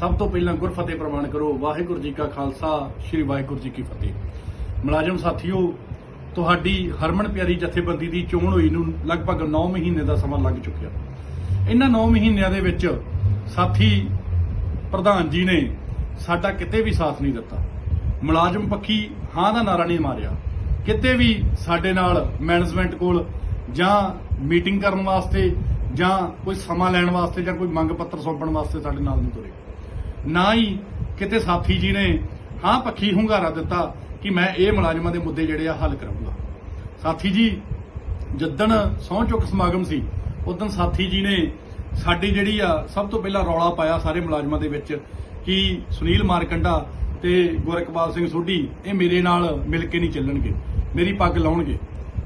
ਸਭ ਤੋਂ ਪਹਿਲਾਂ ਗੁਰਫਤਿਹ ਪ੍ਰਵਾਨ ਕਰੋ। ਵਾਹਿਗੁਰੂ ਜੀ ਕਾ ਖਾਲਸਾ, ਸ੍ਰੀ ਵਾਹਿਗੁਰੂ ਜੀ ਕੀ ਫਤਿਹ। ਮੁਲਾਜ਼ਮ ਸਾਥੀਓ, ਤੁਹਾਡੀ ਹਰਮਨ ਪਿਆਰੀ ਜਥੇਬੰਦੀ ਦੀ ਚੋਣ ਹੋਈ ਨੂੰ ਲਗਭਗ 9 ਮਹੀਨੇ ਦਾ ਸਮਾਂ ਲੱਗ ਚੁੱਕਿਆ। ਇਹਨਾਂ 9 ਮਹੀਨਿਆਂ ਦੇ ਵਿੱਚ ਸਾਥੀ ਪ੍ਰਧਾਨ ਜੀ ਨੇ ਸਾਡਾ ਕਿਤੇ ਵੀ ਸਾਥ ਨਹੀਂ ਦਿੱਤਾ। ਮੁਲਾਜ਼ਮ ਪੱਖੀ ਹਾਂ ਦਾ ਨਾਰਾ ਨਹੀਂ ਮਾਰਿਆ। ਕਿਤੇ ਵੀ ਸਾਡੇ ਨਾਲ ਮੈਨੇਜਮੈਂਟ ਕੋਲ ਜਾਂ ਮੀਟਿੰਗ ਕਰਨ ਵਾਸਤੇ ਜਾਂ ਕੋਈ ਸਮਾਂ ਲੈਣ ਵਾਸਤੇ ਜਾਂ ਕੋਈ ਮੰਗ ਪੱਤਰ ਸੌਂਪਣ ਵਾਸਤੇ ਸਾਡੇ ਨਾਲ ਨਹੀਂ ਤੁਰੇ। ਨਾ ਹੀ ਕਿਤੇ ਸਾਥੀ ਜੀ ਨੇ ਹਾਂ ਪੱਖੀ ਹੁੰਗਾਰਾ ਦਿੱਤਾ ਕਿ ਮੈਂ ਇਹ ਮੁਲਾਜ਼ਮਾਂ ਦੇ ਮੁੱਦੇ ਜਿਹੜੇ ਆ ਹੱਲ ਕਰਾਂਗਾ। ਸਾਥੀ ਜੀ, ਜਿੱਦਣ ਸਹੁੰ ਚੁੱਕ ਸਮਾਗਮ ਸੀ, ਉਦੋਂ ਸਾਥੀ ਜੀ ਨੇ ਸਾਡੀ ਜਿਹੜੀ ਆ ਸਭ ਤੋਂ ਪਹਿਲਾਂ ਰੌਲਾ ਪਾਇਆ ਸਾਰੇ ਮੁਲਾਜ਼ਮਾਂ ਦੇ ਵਿੱਚ ਕਿ ਸੁਨੀਲ ਮਾਰਕੰਡਾ ਤੇ ਗੁਰਕਬਾਲ ਸਿੰਘ ਸੋਢੀ, ਇਹ ਮੇਰੇ ਨਾਲ ਮਿਲ ਕੇ ਨਹੀਂ ਚੱਲਣਗੇ, ਮੇਰੀ ਪੱਗ ਲਾਉਣਗੇ।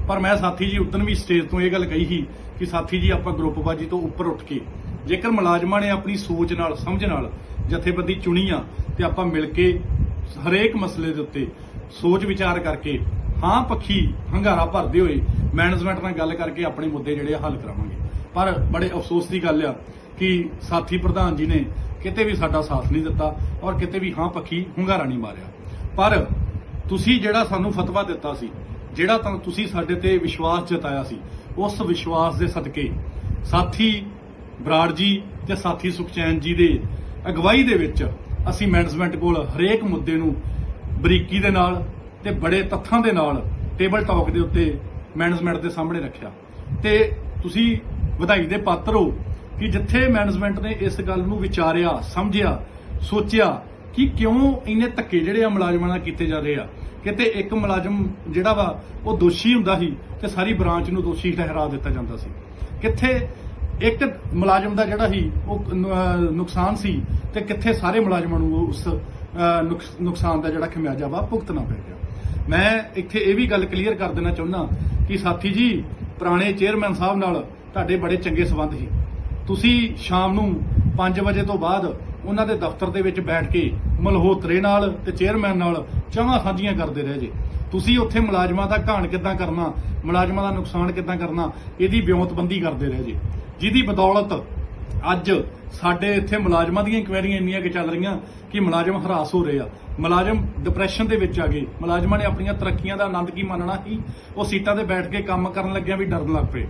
ਪਰ ਮੈਂ ਸਾਥੀ ਜੀ ਉਦੋਂ ਵੀ ਸਟੇਜ ਤੋਂ ਇਹ ਗੱਲ ਕਹੀ ਸੀ ਕਿ ਸਾਥੀ ਜੀ, ਆਪਾਂ ਗਰੁੱਪਬਾਜੀ ਤੋਂ ਉੱਪਰ ਉੱਠ ਕੇ ਜੇਕਰ ਮੁਲਾਜ਼ਮਾਂ ਨੇ ਆਪਣੀ ਸੋਚ ਨਾਲ, ਸਮਝ ਨਾਲ ਜਥੇਬੰਦੀ ਚੁਣੀ ਆ ਤੇ ਆਪਾਂ ਮਿਲ ਕੇ ਹਰੇਕ ਮਸਲੇ ਦੇ ਉੱਤੇ ਸੋਚ ਵਿਚਾਰ ਕਰਕੇ ਹਾਂ ਪੱਖੀ ਹੰਗਾਰਾ ਭਰਦੇ ਹੋਏ ਮੈਨੇਜਮੈਂਟ ਨਾਲ ਗੱਲ ਕਰਕੇ ਆਪਣੇ ਮੁੱਦੇ ਜਿਹੜੇ ਆ ਹੱਲ ਕਰਾਵਾਂਗੇ। ਪਰ ਬੜੇ ਅਫਸੋਸ ਦੀ ਗੱਲ ਆ ਕਿ ਸਾਥੀ ਪ੍ਰਧਾਨ ਜੀ ਨੇ ਕਿਤੇ ਵੀ ਸਾਡਾ ਸਾਥ ਨਹੀਂ ਦਿੱਤਾ ਔਰ ਕਿਤੇ ਵੀ ਹਾਂ ਪੱਖੀ ਹੁੰਗਾਰਾ ਨਹੀਂ ਮਾਰਿਆ। ਪਰ ਤੁਸੀਂ ਜਿਹੜਾ ਸਾਨੂੰ ਫਤਵਾ ਦਿੱਤਾ ਸੀ, ਜਿਹੜਾ ਤਾਂ ਤੁਸੀਂ ਸਾਡੇ ਤੇ ਵਿਸ਼ਵਾਸ ਜਤਾਇਆ ਸੀ, ਉਸ ਵਿਸ਼ਵਾਸ ਦੇ ਸਦਕੇ ਸਾਥੀ ਬਰਾੜ ਜੀ ਤੇ ਸਾਥੀ ਸੁਖਚੈਨ ਜੀ ਦੇ ਅਗਵਾਈ ਦੇ ਵਿੱਚ ਅਸੀਂ ਮੈਨੇਜਮੈਂਟ ਕੋਲ ਹਰੇਕ ਮੁੱਦੇ ਨੂੰ ਬਰੀਕੀ ਦੇ ਨਾਲ ਤੇ ਬੜੇ ਤੱਥਾਂ ਦੇ ਨਾਲ ਟੇਬਲ ਟਾਕ ਦੇ ਉੱਤੇ ਮੈਨੇਜਮੈਂਟ ਦੇ ਸਾਹਮਣੇ ਰੱਖਿਆ। ਤੇ ਤੁਸੀਂ ਵਧਾਈ ਦੇ ਪਾਤਰ ਹੋ ਕਿ ਜਿੱਥੇ ਮੈਨੇਜਮੈਂਟ ਨੇ ਇਸ ਗੱਲ ਨੂੰ ਵਿਚਾਰਿਆ, ਸਮਝਿਆ, ਸੋਚਿਆ ਕਿ ਕਿਉਂ ਇੰਨੇ ਧੱਕੇ ਜਿਹੜੇ ਆ ਮੁਲਾਜ਼ਮਾਂ ਨਾਲ ਕੀਤੇ ਜਾ ਰਹੇ ਆ। ਕਿਤੇ ਇੱਕ ਮੁਲਾਜ਼ਮ ਜਿਹੜਾ ਵਾ, ਉਹ ਦੋਸ਼ੀ ਹੁੰਦਾ ਸੀ ਤੇ ਸਾਰੀ ਬ੍ਰਾਂਚ ਨੂੰ ਦੋਸ਼ੀ ਠਹਿਰਾ ਦਿੱਤਾ ਜਾਂਦਾ ਸੀ। ਕਿੱਥੇ ਇੱਕ ਮੁਲਾਜ਼ਮ ਦਾ ਜਿਹੜਾ ਸੀ, ਉਹ ਨੁਕਸਾਨ ਸੀ ਤੇ ਕਿੱਥੇ ਸਾਰੇ ਮੁਲਾਜ਼ਮਾਂ ਨੂੰ ਉਸ ਨੁਕਸ- ਨੁਕਸਾਨ ਦਾ ਜਿਹੜਾ ਖਮਿਆਜਾ ਵਾ ਭੁਗਤਣਾ ਪੈ ਗਿਆ। ਮੈਂ ਇੱਥੇ ਇਹ ਵੀ ਗੱਲ ਕਲੀਅਰ ਕਰ ਦੇਣਾ ਚਾਹੁੰਦਾ ਕਿ ਸਾਥੀ ਜੀ, ਪੁਰਾਣੇ ਚੇਅਰਮੈਨ ਸਾਹਿਬ ਨਾਲ ਤੁਹਾਡੇ ਬੜੇ ਚੰਗੇ ਸਬੰਧ ਸੀ। ਤੁਸੀਂ ਸ਼ਾਮ ਨੂੰ 5 ਵਜੇ ਤੋਂ ਬਾਅਦ ਉਹਨਾਂ ਦੇ ਦਫ਼ਤਰ ਦੇ ਵਿੱਚ ਬੈਠ ਕੇ ਮਲਹੋਤਰੇ ਨਾਲ ਤੇ ਚੇਅਰਮੈਨ ਨਾਲ ਚਾਹਾਂ ਸਾਂਝੀਆਂ ਕਰਦੇ ਰਹੇ ਜੇ। ਤੁਸੀਂ ਉੱਥੇ ਮੁਲਾਜ਼ਮਾਂ ਦਾ ਘਾਣ ਕਿੱਦਾਂ ਕਰਨਾ, ਮੁਲਾਜ਼ਮਾਂ ਦਾ ਨੁਕਸਾਨ ਕਿੱਦਾਂ ਕਰਨਾ, ਇਹਦੀ ਵਿਉਂਤਬੰਦੀ ਕਰਦੇ ਰਹੇ ਜੇ। ਜਿਹਦੀ ਬਦੌਲਤ ਅੱਜ ਸਾਡੇ ਇੱਥੇ ਮੁਲਾਜ਼ਮਾਂ ਦੀਆਂ ਇਨਕੁਆਇਰੀਆਂ ਇੰਨੀਆਂ ਕਿ ਚੱਲ ਰਹੀਆਂ ਕਿ ਮੁਲਾਜ਼ਮ ਹਰਾਸ ਹੋ ਰਹੇ ਆ। ਮੁਲਾਜ਼ਮ ਡਿਪਰੈਸ਼ਨ ਦੇ ਵਿੱਚ ਆ ਗਏ। ਮੁਲਾਜ਼ਮਾਂ ਨੇ ਆਪਣੀਆਂ ਤਰੱਕੀਆਂ ਦਾ ਆਨੰਦ ਕੀ ਮੰਨਣਾ ਸੀ? ਉਹ ਸੀਟਾਂ ਤੇ ਬੈਠ ਕੇ ਕੰਮ ਕਰਨ ਲੱਗਿਆਂ ਵੀ ਡਰਨ ਲੱਗ ਪਏ।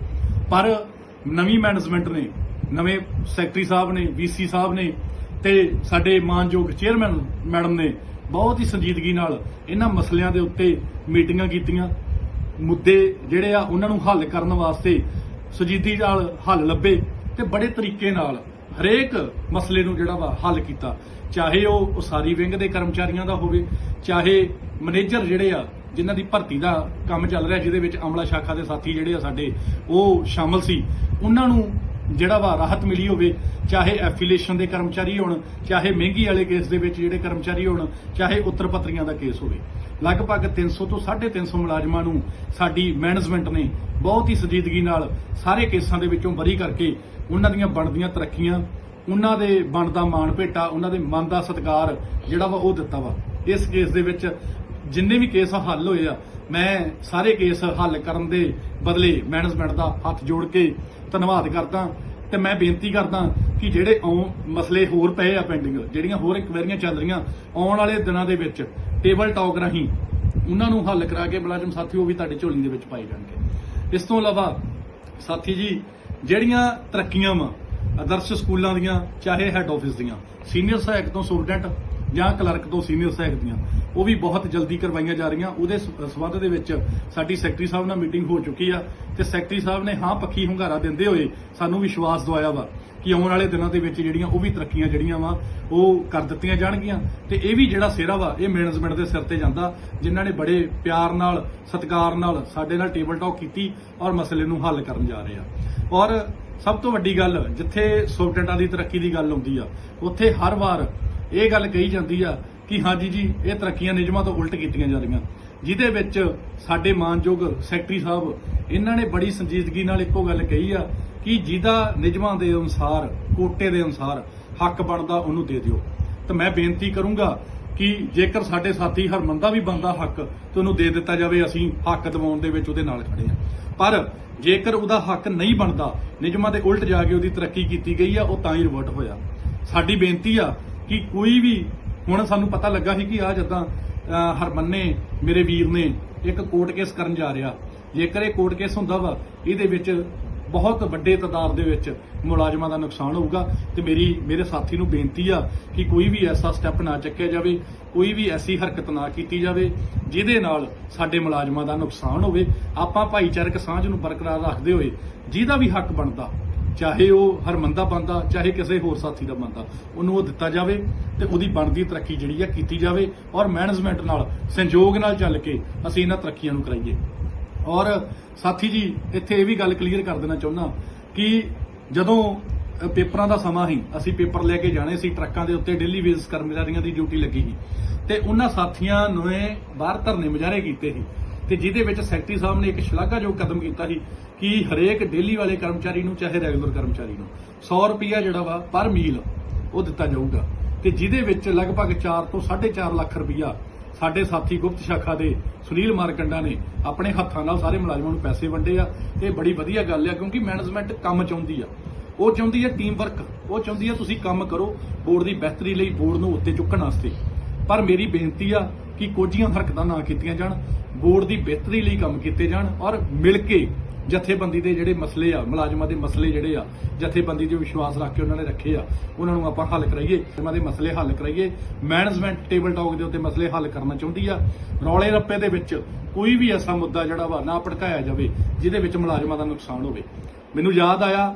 ਪਰ ਨਵੀਂ ਮੈਨੇਜਮੈਂਟ ਨੇ, ਨਵੇਂ ਸੈਕਟਰੀ ਸਾਹਿਬ ਨੇ ਵੀਸੀ ਸਾਹਿਬ ਨੇ ਤੇ ਸਾਡੇ ਮਾਨਯੋਗ ਚੇਅਰਮੈਨ ਮੈਡਮ ਨੇ ਬਹੁਤ ਹੀ ਸੰਜੀਦਗੀ ਨਾਲ ਇਹਨਾਂ ਮਸਲਿਆਂ ਦੇ ਉੱਤੇ ਮੀਟਿੰਗਾਂ ਕੀਤੀਆਂ। ਮੁੱਦੇ ਜਿਹੜੇ ਆ, ਉਹਨਾਂ ਨੂੰ ਹੱਲ ਕਰਨ ਵਾਸਤੇ ਸੁਜੀਦੀ ਨਾਲ ਹੱਲ ਲੱਭੇ ਤੇ ਬੜੇ ਤਰੀਕੇ ਨਾਲ ਹਰੇਕ ਮਸਲੇ ਨੂੰ ਜਿਹੜਾ ਵਾ ਹੱਲ ਕੀਤਾ। ਚਾਹੇ ਉਹ ਉਸਾਰੀ ਵਿੰਗ ਦੇ ਕਰਮਚਾਰੀਆਂ ਦਾ ਹੋਵੇ, ਚਾਹੇ ਮੈਨੇਜਰ ਜਿਹੜੇ ਆ, ਜਿਨ੍ਹਾਂ ਦੀ ਭਰਤੀ ਦਾ ਕੰਮ ਚੱਲ ਰਿਹਾ, ਜਿਹਦੇ ਵਿੱਚ ਅਮਲਾ ਸ਼ਾਖਾ ਦੇ ਸਾਥੀ ਜਿਹੜੇ ਆ ਸਾਡੇ, ਉਹ ਸ਼ਾਮਲ ਸੀ। ਉਹਨਾਂ ਨੂੰ ਜਿਹੜਾ ਵਾ ਰਾਹਤ ਮਿਲੀ ਹੋਵੇ, ਚਾਹੇ ਐਫੀਲੀਏਸ਼ਨ ਦੇ ਕਰਮਚਾਰੀ ਹੋਣ, ਚਾਹੇ ਮਹਿੰਗੀ ਵਾਲੇ ਕੇਸ ਦੇ ਵਿੱਚ ਜਿਹੜੇ ਕਰਮਚਾਰੀ ਹੋਣ, ਚਾਹੇ ਉੱਤਰ ਪੱਤਰੀਆਂ ਦਾ ਕੇਸ ਹੋਵੇ। ਲਗਭਗ 300 ਤੋਂ 350 ਮੁਲਾਜ਼ਮਾਂ ਨੂੰ ਸਾਡੀ ਮੈਨੇਜਮੈਂਟ ਨੇ ਬਹੁਤ ਹੀ ਸੰਜੀਦਗੀ ਨਾਲ ਸਾਰੇ ਕੇਸਾਂ ਦੇ ਵਿੱਚੋਂ ਬਰੀ ਕਰਕੇ ਉਹਨਾਂ ਦੀਆਂ ਬਣਦੀਆਂ ਤਰੱਕੀਆਂ, ਉਹਨਾਂ ਦੇ ਬਣਦਾ ਮਾਣ ਭੇਟਾ, ਉਹਨਾਂ ਦੇ ਮਨ ਦਾ ਸਤਿਕਾਰ ਜਿਹੜਾ ਵਾ ਉਹ ਦਿੱਤਾ ਵਾ। ਇਸ ਕੇਸ ਦੇ ਵਿੱਚ ਜਿੰਨੇ ਵੀ ਕੇਸ ਹੱਲ ਹੋਏ ਆ, ਮੈਂ ਸਾਰੇ ਕੇਸ ਹੱਲ ਕਰਨ ਦੇ ਬਦਲੇ ਮੈਨੇਜਮੈਂਟ ਦਾ ਹੱਥ ਜੋੜ ਕੇ ਧੰਨਵਾਦ ਕਰਦਾ ਤੇ ਮੈਂ ਬੇਨਤੀ ਕਰਦਾ ਕਿ ਜਿਹੜੇ ਆਉਂ ਮਸਲੇ ਹੋਰ ਪਏ ਆ ਪੈਂਡਿੰਗ ਜਿਹੜੀਆਂ ਹੋਰ ਇਨਕੁਆਇਰੀਆਂ ਚੱਲ ਰਹੀਆਂ, ਆਉਣ ਵਾਲੇ ਦਿਨਾਂ ਦੇ ਵਿੱਚ ਟੇਬਲ ਟਾਕ ਰਾਹੀਂ ਉਹਨਾਂ ਨੂੰ ਹੱਲ ਕਰਾ ਕੇ ਮੁਲਾਜ਼ਮ ਸਾਥੀ ਉਹ ਵੀ ਤੁਹਾਡੇ ਝੋਲੀ ਦੇ ਵਿੱਚ ਪਾਏ ਜਾਣਗੇ। ਇਸ ਤੋਂ ਇਲਾਵਾ ਸਾਥੀ ਜੀ, ਜਿਹੜੀਆਂ ਤਰੱਕੀਆਂ ਵਾ, ਆਦਰਸ਼ ਸਕੂਲਾਂ ਦੀਆਂ, ਚਾਹੇ ਹੈੱਡ ਆਫਿਸ ਦੀਆਂ ਸੀਨੀਅਰ ਸਹਾਇਕ ਤੋਂ ਸੁਪਰਡੈਂਟ ਜਾਂ ਕਲਰਕ ਤੋਂ ਸੀਨੀਅਰ ਸਹਾਇਕ ਦੀਆਂ ਉਹ ਵੀ ਬਹੁਤ ਜਲਦੀ ਕਰਵਾਈਆਂ ਜਾ ਰਹੀਆਂ। ਉਹਦੇ ਸ- ਸਬੰਧ ਦੇ ਵਿੱਚ ਸਾਡੀ ਸੈਕਟਰੀ ਸਾਹਿਬ ਨਾਲ ਮੀਟਿੰਗ ਹੋ ਚੁੱਕੀ ਆ ਤੇ ਸੈਕਟਰੀ ਸਾਹਿਬ ਨੇ ਹਾਂ ਪੱਖੀ ਹੁੰਗਾਰਾ ਦਿੰਦੇ ਹੋਏ ਸਾਨੂੰ ਵਿਸ਼ਵਾਸ ਦਵਾਇਆ ਵਾ ਕਿ ਆਉਣ ਵਾਲੇ ਦਿਨਾਂ ਦੇ ਵਿੱਚ ਜਿਹੜੀਆਂ ਉਹ ਵੀ ਤਰੱਕੀਆਂ ਜਿਹੜੀਆਂ ਵਾ, ਉਹ ਕਰ ਦਿੱਤੀਆਂ ਜਾਣਗੀਆਂ। ਤੇ ਇਹ ਵੀ ਜਿਹੜਾ ਸਿਹਰਾ ਵਾ, ਇਹ ਮੈਨੇਜਮੈਂਟ ਦੇ ਸਿਰ ਤੇ ਜਾਂਦਾ, ਜਿਨ੍ਹਾਂ ਨੇ ਬੜੇ ਪਿਆਰ ਨਾਲ, ਸਤਿਕਾਰ ਨਾਲ ਸਾਡੇ ਨਾਲ ਟੇਬਲ ਟਾਕ ਕੀਤੀ ਔਰ ਮਸਲੇ ਨੂੰ ਹੱਲ ਕਰਨ ਜਾ ਰਹੇ ਆ। ਔਰ ਸਭ ਤੋਂ ਵੱਡੀ ਗੱਲ, ਜਿੱਥੇ ਸੁਪਰਡੈਂਟਾਂ ਦੀ ਤਰੱਕੀ ਦੀ ਗੱਲ ਆਉਂਦੀ ਆ, ਉੱਥੇ ਹਰ ਵਾਰ ਇਹ ਗੱਲ ਕਹੀ ਜਾਂਦੀ ਆ ਕਿ ਹਾਂਜੀ ਜੀ ਇਹ ਤਰੱਕੀਆਂ ਨਿਯਮਾਂ ਤੋਂ ਉਲਟ ਕੀਤੀਆਂ ਜਾ ਰਹੀਆਂ। ਜਿਹਦੇ ਵਿੱਚ ਸਾਡੇ ਮਾਨਯੋਗ ਸੈਕਟਰੀ ਸਾਹਿਬ, ਇਹਨਾਂ ਨੇ ਬੜੀ ਸੰਜੀਦਗੀ ਨਾਲ ਇੱਕੋ ਗੱਲ ਕਹੀ ਆ ਕਿ ਜਿਹਦਾ ਨਿਯਮਾਂ ਦੇ ਅਨੁਸਾਰ, ਕੋਟੇ ਦੇ ਅਨੁਸਾਰ ਹੱਕ ਬਣਦਾ, ਉਹਨੂੰ ਦੇ ਦਿਓ। ਤਾਂ ਮੈਂ ਬੇਨਤੀ ਕਰੂੰਗਾ ਕਿ ਜੇਕਰ ਸਾਡੇ ਸਾਥੀ ਹਰਮੰਦਾ ਵੀ ਬੰਦਾ ਹੱਕ, ਤੇ ਉਹਨੂੰ ਦੇ ਦਿੱਤਾ ਜਾਵੇ, ਅਸੀਂ ਹੱਕ ਦਿਵਾਉਣ ਦੇ ਵਿੱਚ ਉਹਦੇ ਨਾਲ ਖੜੇ ਆ। ਪਰ ਜੇਕਰ ਉਹਦਾ ਹੱਕ ਨਹੀਂ ਬਣਦਾ, ਨਿਯਮਾਂ ਦੇ ਉਲਟ ਜਾ ਕੇ ਉਹਦੀ ਤਰੱਕੀ ਕੀਤੀ ਗਈ ਆ, ਉਹ ਤਾਂ ਹੀ ਰਿਵਰਟ ਹੋਇਆ। ਸਾਡੀ ਬੇਨਤੀ ਆ ਕਿ ਕੋਈ ਵੀ ਹੁਣ ਸਾਨੂੰ ਪਤਾ ਲੱਗਾ ਸੀ ਕਿ ਆ ਜਦਾਂ ਹਰਮੰਨੇ ਮੇਰੇ ਵੀਰ ਨੇ ਇੱਕ ਕੋਰਟ ਕੇਸ ਕਰਨ ਜਾ ਰਿਹਾ। ਜੇਕਰ ਇਹ ਕੋਰਟ ਕੇਸ ਹੁੰਦਾ ਵਾ, ਇਹਦੇ ਵਿੱਚ ਬਹੁਤ ਵੱਡੇ ਤਾਦਾਦ ਦੇ ਵਿੱਚ ਮੁਲਾਜ਼ਮਾਂ ਦਾ ਨੁਕਸਾਨ ਹੋਊਗਾ ਤੇ ਮੇਰੀ, ਮੇਰੇ ਸਾਥੀ ਨੂੰ ਬੇਨਤੀ ਆ ਕਿ ਕੋਈ ਵੀ ਐਸਾ ਸਟੈਪ ਨਾ ਚੱਕਿਆ ਜਾਵੇ, ਕੋਈ ਵੀ ਐਸੀ ਹਰਕਤ ਨਾ ਕੀਤੀ ਜਾਵੇ, ਜਿਹਦੇ ਨਾਲ ਸਾਡੇ ਮੁਲਾਜ਼ਮਾਂ ਦਾ ਨੁਕਸਾਨ ਹੋਵੇ। ਆਪਾਂ ਭਾਈਚਾਰਕ ਸਾਂਝ ਨੂੰ ਬਰਕਰਾਰ ਰੱਖਦੇ ਹੋਏ ਜਿਹਦਾ ਵੀ ਹੱਕ ਬਣਦਾ ਚਾਹੇ ਉਹ ਹਰਮੰਦਾ ਬੰਦਾ, ਚਾਹੇ ਕਿਸੇ ਹੋਰ ਸਾਥੀ ਦਾ ਬੰਦਾ, ਉਹਨੂੰ ਉਹ ਦਿੱਤਾ ਜਾਵੇ ਤੇ ਉਹਦੀ ਬਣਦੀ ਤਰੱਕੀ ਜਿਹੜੀ ਆ ਕੀਤੀ ਜਾਵੇ ਔਰ ਮੈਨੇਜਮੈਂਟ ਨਾਲ ਸੰਯੋਗ ਨਾਲ ਚੱਲ ਕੇ ਅਸੀਂ ਇਹਨਾਂ ਤਰੱਕੀਆਂ ਨੂੰ ਕਰਾਈਏ। ਔਰ ਸਾਥੀ ਜੀ, ਇੱਥੇ ਇਹ ਵੀ ਗੱਲ ਕਲੀਅਰ ਕਰ ਦੇਣਾ ਚਾਹੁੰਦਾ ਕਿ ਜਦੋਂ ਪੇਪਰਾਂ ਦਾ ਸਮਾਂ ਹੀ ਅਸੀਂ ਪੇਪਰ ਲੈ ਕੇ ਜਾਣੇ ਸੀ, ਟਰੱਕਾਂ ਦੇ ਉੱਤੇ ਡੇਲੀ ਵੇਸ ਕਰਮਚਾਰੀਆਂ ਦੀ ਡਿਊਟੀ ਲੱਗੀ ਸੀ, ਤੇ ਉਹਨਾਂ ਸਾਥੀਆਂ ਨੇ ਬਾਹਰ ਧਰਨੇ ਮੁਜ਼ਾਹਰੇ ਕੀਤੇ ਸੀ। ਤੇ ਜਿਹਦੇ ਵਿੱਚ ਸੈਕਟਰੀ ਸਾਹਿਬ ਨੇ ਇੱਕ ਸ਼ਲਾਘਾਯੋਗ ਕਦਮ ਕੀਤਾ ਸੀ ਕਿ ਹਰੇਕ ਡੇਲੀ ਵਾਲੇ ਕਰਮਚਾਰੀ ਨੂੰ, ਚਾਹੇ ਰੈਗੂਲਰ ਕਰਮਚਾਰੀ ਨੂੰ 100 ਰੁਪਿਆ ਜਿਹੜਾ ਵਾ ਪਰ ਮੀਲ ਉਹ ਦਿੱਤਾ ਜਾਊਗਾ। ਤੇ ਜਿਹਦੇ ਵਿੱਚ ਲਗਭਗ 4 ਤੋਂ 4.5 ਲੱਖ ਰੁਪਿਆ ਸਾਡੇ ਸਾਥੀ ਗੁਪਤ ਸ਼ਾਖਾ ਦੇ ਸੁਨੀਲ ਮਾਰਕੰਡਾ ਨੇ ਆਪਣੇ ਹੱਥਾਂ ਨਾਲ ਸਾਰੇ ਮੁਲਾਜ਼ਮਾਂ ਨੂੰ ਪੈਸੇ ਵੰਡੇ ਆ। ਇਹ ਬੜੀ ਵਧੀਆ ਗੱਲ ਆ, ਕਿਉਂਕਿ ਮੈਨੇਜਮੈਂਟ ਕੰਮ ਚਾਹੁੰਦੀ ਆ। ਉਹ ਚਾਹੁੰਦੀ ਆ ਟੀਮ ਵਰਕ ਉਹ ਚਾਹੁੰਦੀ ਆ ਤੁਸੀਂ ਕੰਮ ਕਰੋ, ਬੋਰਡ ਦੀ ਬਿਹਤਰੀ ਲਈ ਬੋਰਡ ਨੂੰ ਉੱਤੇ ਚੁੱਕਣ ਵਾਸਤੇ। ਪਰ ਮੇਰੀ ਬੇਨਤੀ ਆ ਕਿ ਕੋਝੀਆਂ ਹਰਕਤਾਂ ਨਾ ਕੀਤੀਆਂ ਜਾਣ, ਬੋਰਡ ਦੀ ਬਿਹਤਰੀ ਲਈ ਕੰਮ ਕੀਤੇ ਜਾਣ ਔਰ ਮਿਲ ਕੇ ਜਥੇਬੰਦੀ ਦੇ ਜਿਹੜੇ ਮਸਲੇ ਆ, ਮੁਲਾਜ਼ਮਾਂ ਦੇ ਮਸਲੇ ਜਿਹੜੇ ਆ, ਜਥੇਬੰਦੀ ਦੇ ਵਿਸ਼ਵਾਸ ਰੱਖ ਕੇ ਉਹਨਾਂ ਨੇ ਰੱਖੇ ਆ, ਉਹਨਾਂ ਨੂੰ ਆਪਾਂ ਹੱਲ ਕਰਾਈਏ ਉਹਨਾਂ ਦੇ ਮਸਲੇ ਹੱਲ ਕਰਾਈਏ ਮੈਨੇਜਮੈਂਟ ਟੇਬਲ ਟਾਕ ਦੇ ਉੱਤੇ ਮਸਲੇ ਹੱਲ ਕਰਨਾ ਚਾਹੁੰਦੀ ਆ, ਰੌਲੇ ਰੱਪੇ ਦੇ ਵਿੱਚ ਕੋਈ ਵੀ ਐਸਾ ਮੁੱਦਾ ਜਿਹੜਾ ਵਾ ਨਾ ਭੜਕਾਇਆ ਜਾਵੇ, ਜਿਹਦੇ ਵਿੱਚ ਮੁਲਾਜ਼ਮਾਂ ਦਾ ਨੁਕਸਾਨ ਹੋਵੇ। ਮੈਨੂੰ ਯਾਦ ਆਇਆ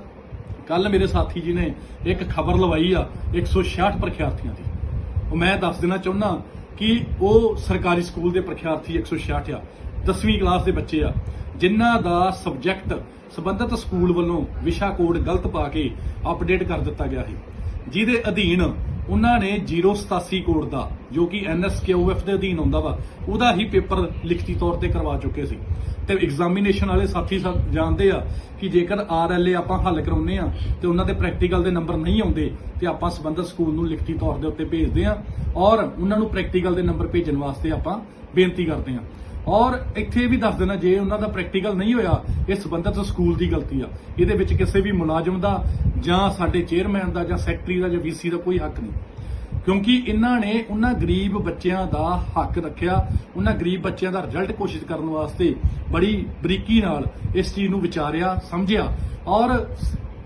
ਕੱਲ ਮੇਰੇ ਸਾਥੀ ਜੀ ਨੇ ਇੱਕ ਖਬਰ ਲਵਾਈ ਆ 166 ਪ੍ਰਖਿਆਰਥੀਆਂ ਦੀ। ਉਹ ਮੈਂ ਦੱਸ ਦੇਣਾ ਚਾਹੁੰਦਾ ਕਿ ਉਹ ਸਰਕਾਰੀ ਸਕੂਲ ਦੇ ਪ੍ਰਖਿਆਰਥੀ 166 ਆ 10ਵੀਂ ਕਲਾਸ ਦੇ ਬੱਚੇ ਆ, ਜਿਨ੍ਹਾਂ ਦਾ ਸਬਜੈਕਟ ਸਬੰਧਤ ਸਕੂਲ ਵੱਲੋਂ ਵਿਸ਼ਾ ਕੋਡ ਗਲਤ ਪਾ ਕੇ ਅਪਡੇਟ ਕਰ ਦਿੱਤਾ ਗਿਆ ਸੀ। ਜਿਹਦੇ ਅਧੀਨ ਉਹਨਾਂ ਨੇ 087 ਕੋਡ ਦਾ, ਜੋ ਕਿ ਐਨਐਸਕਿਊਐਫ ਦੇ ਅਧੀਨ ਆਉਂਦਾ ਵਾ, ਉਹਦਾ ਹੀ ਪੇਪਰ ਲਿਖਤੀ ਤੌਰ ਤੇ ਕਰਵਾ ਚੁੱਕੇ ਸੀ। ਤੇ ਐਗਜ਼ਾਮੀਨੇਸ਼ਨ ਵਾਲੇ ਸਾਥੀ ਸਾ- ਜਾਣਦੇ ਆ ਕਿ ਜੇਕਰ ਆਰਐਲਏ ਆਪਾਂ ਹੱਲ ਕਰਾਉਂਦੇ ਆ, ਤੇ ਉਹਨਾਂ ਦੇ ਪ੍ਰੈਕਟੀਕਲ ਦੇ ਨੰਬਰ ਨਹੀਂ ਆਉਂਦੇ, ਤੇ ਆਪਾਂ ਸੰਬੰਧਿਤ ਸਕੂਲ ਨੂੰ ਲਿਖਤੀ ਤੌਰ ਦੇ ਉੱਤੇ ਭੇਜਦੇ ਆ, ਔਰ ਉਹਨਾਂ ਨੂੰ ਪ੍ਰੈਕਟੀਕਲ ਦੇ ਨੰਬਰ ਭੇਜਣ ਵਾਸਤੇ ਆਪਾਂ ਬੇਨਤੀ ਕਰਦੇ ਆ। ਔਰ ਇੱਥੇ ਇਹ ਵੀ ਦੱਸ ਦੇਣਾ ਜੇ ਉਹਨਾਂ ਦਾ ਪ੍ਰੈਕਟੀਕਲ ਨਹੀਂ ਹੋਇਆ, ਇਹ ਸਬੰਧਤ ਸਕੂਲ ਦੀ ਗਲਤੀ ਆ। ਇਹਦੇ ਵਿੱਚ ਕਿਸੇ ਵੀ ਮੁਲਾਜ਼ਮ ਦਾ ਜਾਂ ਸਾਡੇ ਚੇਅਰਮੈਨ ਦਾ ਜਾਂ ਸੈਕਟਰੀ ਦਾ ਜਾਂ ਵੀਸੀ ਦਾ ਕੋਈ ਹੱਕ ਨਹੀਂ। ਕਿਉਂਕਿ ਇਹਨਾਂ ਨੇ ਉਹਨਾਂ ਗਰੀਬ ਬੱਚਿਆਂ ਦਾ ਹੱਕ ਰੱਖਿਆ। ਉਹਨਾਂ ਗਰੀਬ ਬੱਚਿਆਂ ਦਾ ਰਿਜ਼ਲਟ ਕੋਸ਼ਿਸ਼ ਕਰਨ ਵਾਸਤੇ ਬੜੀ ਬਰੀਕੀ ਨਾਲ ਇਸ ਚੀਜ਼ ਨੂੰ ਵਿਚਾਰਿਆ, ਸਮਝਿਆ। ਔਰ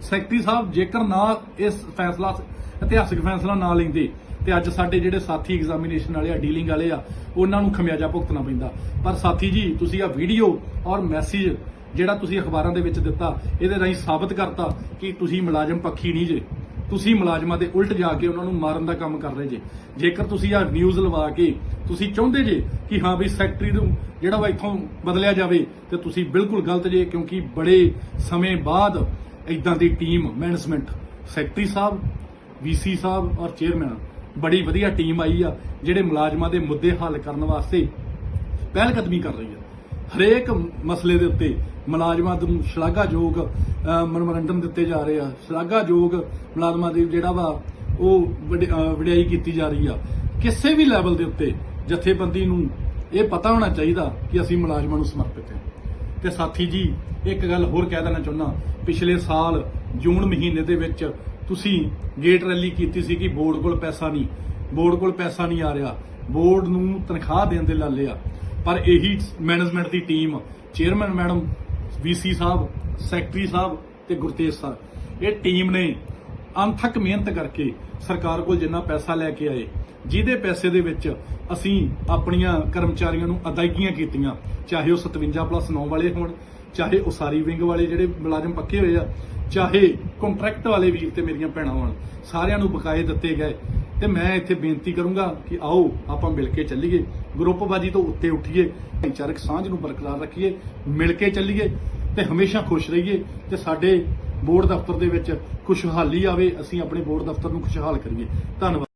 ਸੈਕਟਰੀ ਸਾਹਿਬ ਜੇਕਰ ਨਾ ਇਸ ਫੈਸਲਾ, ਇਤਿਹਾਸਿਕ ਫੈਸਲਾ ਨਾ ਲੈਂਦੇ ਤੇ ਅੱਜ ਸਾਡੇ ਜਿਹੜੇ ਸਾਥੀ ਐਗਜ਼ਾਮੀਨੇਸ਼ਨ ਵਾਲੇ ਆ ਡੀਲਿੰਗ ਵਾਲੇ ਆ, ਉਹਨਾਂ ਨੂੰ ਖਮਿਆਜਾ ਭੁਗਤਣਾ ਪੈਂਦਾ। ਪਰ ਸਾਥੀ ਜੀ, ਤੁਸੀਂ ਆ ਵੀਡੀਓ ਔਰ ਮੈਸੇਜ ਜਿਹੜਾ ਤੁਸੀਂ ਅਖਬਾਰਾਂ ਦੇ ਵਿੱਚ ਦਿੱਤਾ, ਇਹਦੇ ਰਾਹੀਂ ਸਾਬਤ ਕਰਤਾ ਕਿ ਤੁਸੀਂ ਮੁਲਾਜ਼ਮ ਪੱਖੀ ਨਹੀਂ ਜੇ। ਤੁਸੀਂ ਮੁਲਾਜ਼ਮਾਂ ਦੇ ਉਲਟ ਜਾ ਕੇ ਉਹਨਾਂ ਨੂੰ ਮਾਰਨ ਦਾ ਕੰਮ ਕਰ ਰਹੇ ਜੇ। ਜੇਕਰ ਤੁਸੀਂ ਆ ਨਿਊਜ਼ ਲਵਾ ਕੇ ਤੁਸੀਂ ਚਾਹੁੰਦੇ ਜੇ ਕਿ ਹਾਂ ਵੀ ਸੈਕਟਰੀ ਨੂੰ ਜਿਹੜਾ ਵਾ ਇੱਥੋਂ ਬਦਲਿਆ ਜਾਵੇ, ਤੇ ਤੁਸੀਂ ਬਿਲਕੁਲ ਗਲਤ ਜੇ, ਕਿਉਂਕਿ ਬੜੇ ਸਮੇਂ ਬਾਅਦ ਇਦਾਂ ਦੀ team management secretary sahib VC sahib ਔਰ ਚੇਅਰਮੈਨ ਬੜੀ ਵਧੀਆ ਟੀਮ ਆਈ ਆ ਜਿਹੜੇ ਮੁਲਾਜ਼ਮਾਂ ਦੇ ਮੁੱਦੇ ਹੱਲ ਕਰਨ ਵਾਸਤੇ ਪਹਿਲ ਕਦਮੀ ਕਰ ਰਹੀ ਆ। ਹਰੇਕ ਮਸਲੇ ਦੇ ਉੱਤੇ ਮੁਲਾਜ਼ਮਾਂ ਨੂੰ ਸ਼ਲਾਘਾਯੋਗ ਅਹ, ਮਨੋਰੰਜਨ ਦਿੱਤੇ ਜਾ ਰਹੇ ਆ। ਸ਼ਲਾਘਾਯੋਗ ਮੁਲਾਜ਼ਮਾਂ ਦੀ ਜਿਹੜਾ ਵਾ ਉਹ ਵਡ- ਵਡਿਆਈ ਕੀਤੀ ਜਾ ਰਹੀ ਆ। ਕਿਸੇ ਵੀ ਲੈਵਲ ਦੇ ਉੱਤੇ ਜਥੇਬੰਦੀ ਨੂੰ ਇਹ ਪਤਾ ਹੋਣਾ ਚਾਹੀਦਾ ਕਿ ਅਸੀਂ ਮੁਲਾਜ਼ਮਾਂ ਨੂੰ ਸਮਰਪਿਤ ਹਾਂ। ਤੇ ਸਾਥੀ ਜੀ ਇੱਕ ਗੱਲ ਹੋਰ ਕਹਿ ਦੇਣਾ ਚਾਹੁੰਦਾ ਪਿਛਲੇ ਸਾਲ ਜੂਨ ਮਹੀਨੇ ਦੇ ਵਿੱਚ ਤੁਸੀਂ ਗੇਟ ਰੈਲੀ ਕੀਤੀ ਸੀ ਕਿ ਬੋਰਡ ਕੋਲ ਪੈਸਾ ਨਹੀਂ ਬੋਰਡ ਕੋਲ ਪੈਸਾ ਨਹੀਂ ਆ ਰਿਹਾ। ਬੋਰਡ ਨੂੰ ਤਨਖਾਹ ਦੇਣ ਦੇ ਲਾਲੇ ਆ। ਪਰ ਇਹੀ ਮੈਨੇਜਮੈਂਟ ਦੀ ਟੀਮ ਚੇਅਰਮੈਨ ਮੈਡਮ ਵੀਸੀ ਸਾਹਿਬ ਸੈਕਟਰੀ ਸਾਹਿਬ ਤੇ ਗੁਰਤੇਜ ਸਾਹਿਬ ਇਹ ਟੀਮ ਨੇ ਅਣਥੱਕ ਮਿਹਨਤ ਕਰਕੇ ਸਰਕਾਰ ਕੋਲ ਜਿੰਨਾ ਪੈਸਾ ਲੈ ਕੇ ਆਏ, ਜਿਹਦੇ ਪੈਸੇ ਦੇ ਵਿੱਚ ਅਸੀਂ ਆਪਣੀਆਂ ਕਰਮਚਾਰੀਆਂ ਨੂੰ ਅਦਾਇਗੀਆਂ ਕੀਤੀਆਂ, ਚਾਹੇ ਉਹ 57 ਪਲੱਸ 9 ਵਾਲੇ ਹੋਣ ਚਾਹੇ ਉਸਾਰੀ ਵਿੰਗ ਵਾਲੇ ਜਿਹੜੇ ਮੁਲਾਜ਼ਮ ਪੱਕੇ ਹੋਏ ਆ, ਚਾਹੇ ਕੰਟਰੈਕਟ ਵਾਲੇ ਵੀਰ ਤੇ ਮੇਰੀਆਂ ਭੈਣਾਂ ਹੋਣ, ਸਾਰਿਆਂ ਨੂੰ ਬਕਾਏ ਦਿੱਤੇ ਗਏ। ਤੇ ਮੈਂ ਇੱਥੇ ਬੇਨਤੀ ਕਰੂੰਗਾ ਕਿ ਆਓ, ਆਪਾਂ ਮਿਲ ਕੇ ਚੱਲੀਏ, ਗਰੁੱਪਬਾਜੀ ਤੋਂ ਉੱਤੇ ਉੱਠੀਏ, ਭਾਈਚਾਰਕ ਸਾਂਝ ਨੂੰ ਬਰਕਰਾਰ ਰੱਖੀਏ, ਮਿਲ ਕੇ ਚੱਲੀਏ ਤੇ ਹਮੇਸ਼ਾ ਖੁਸ਼ ਰਹੀਏ ਤੇ ਸਾਡੇ ਬੋਰਡ ਦਫ਼ਤਰ ਦੇ ਵਿੱਚ ਖੁਸ਼ਹਾਲੀ ਆਵੇ, ਅਸੀਂ ਆਪਣੇ ਬੋਰਡ ਦਫ਼ਤਰ ਨੂੰ ਖੁਸ਼ਹਾਲ ਕਰੀਏ। ਧੰਨਵਾਦ।